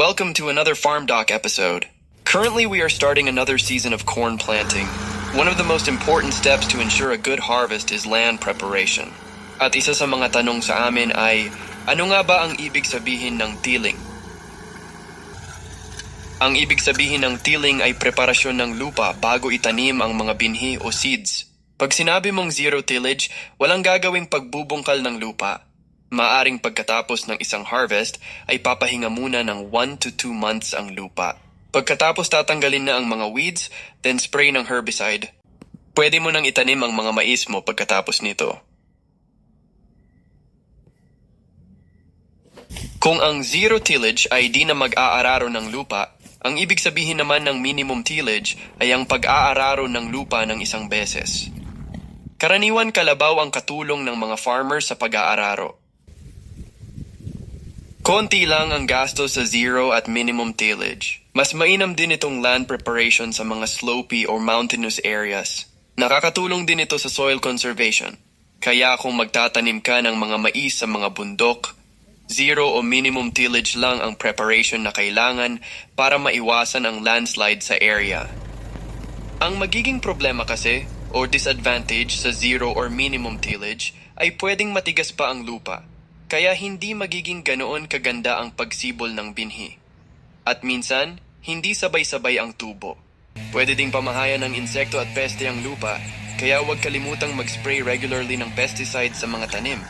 Welcome to another Farm Doc episode. Currently, we are starting another season of corn planting. One of the most important steps to ensure a good harvest is land preparation. At isa sa mga tanong sa amin ay, ano nga ba ang ibig sabihin ng tilling? Ang ibig sabihin ng tilling ay preparasyon ng lupa bago itanim ang mga binhi o seeds. Pag sinabi mong zero tillage, walang gagawing pagbubungkal ng lupa. Maaring pagkatapos ng isang harvest ay papahinga muna ng 1 to 2 months ang lupa. Pagkatapos tatanggalin na ang mga weeds, then spray ng herbicide. Pwede mo nang itanim ang mga mais mo pagkatapos nito. Kung ang zero tillage ay di na mag-aararo ng lupa, ang ibig sabihin naman ng minimum tillage ay ang pag-aararo ng lupa ng isang beses. Karaniwan kalabaw ang katulong ng mga farmers sa pag-aararo. Konti lang ang gasto sa zero at minimum tillage. Mas mainam din itong land preparation sa mga slopey or mountainous areas. Nakakatulong din ito sa soil conservation. Kaya kung magtatanim ka ng mga mais sa mga bundok, zero o minimum tillage lang ang preparation na kailangan para maiwasan ang landslide sa area. Ang magiging problema kasi, or disadvantage sa zero or minimum tillage, ay pwedeng matigas pa ang lupa. Kaya hindi magiging ganoon kaganda ang pagsibol ng binhi. At minsan, hindi sabay-sabay ang tubo. Pwede ding pamahayan ng insekto at peste ang lupa, kaya huwag kalimutang mag-spray regularly ng pesticide sa mga tanim.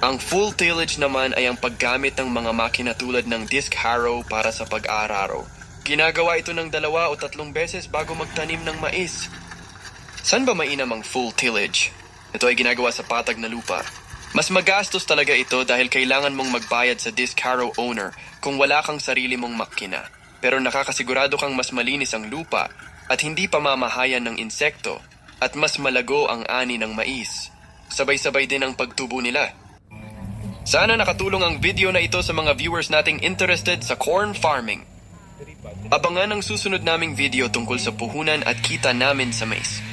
Ang full tillage naman ay ang paggamit ng mga makina tulad ng disc harrow para sa pag-aararo. Ginagawa ito ng dalawa o tatlong beses bago magtanim ng mais. San ba mainam ang full tillage? Ito ay ginagawa sa patag na lupa. Mas magastos talaga ito dahil kailangan mong magbayad sa disc harrow owner kung wala kang sarili mong makina. Pero nakakasigurado kang mas malinis ang lupa at hindi pamamahayan ng insekto at mas malago ang ani ng mais. Sabay-sabay din ang pagtubo nila. Sana nakatulong ang video na ito sa mga viewers nating interested sa corn farming. Abangan ang susunod naming video tungkol sa puhunan at kita namin sa mais.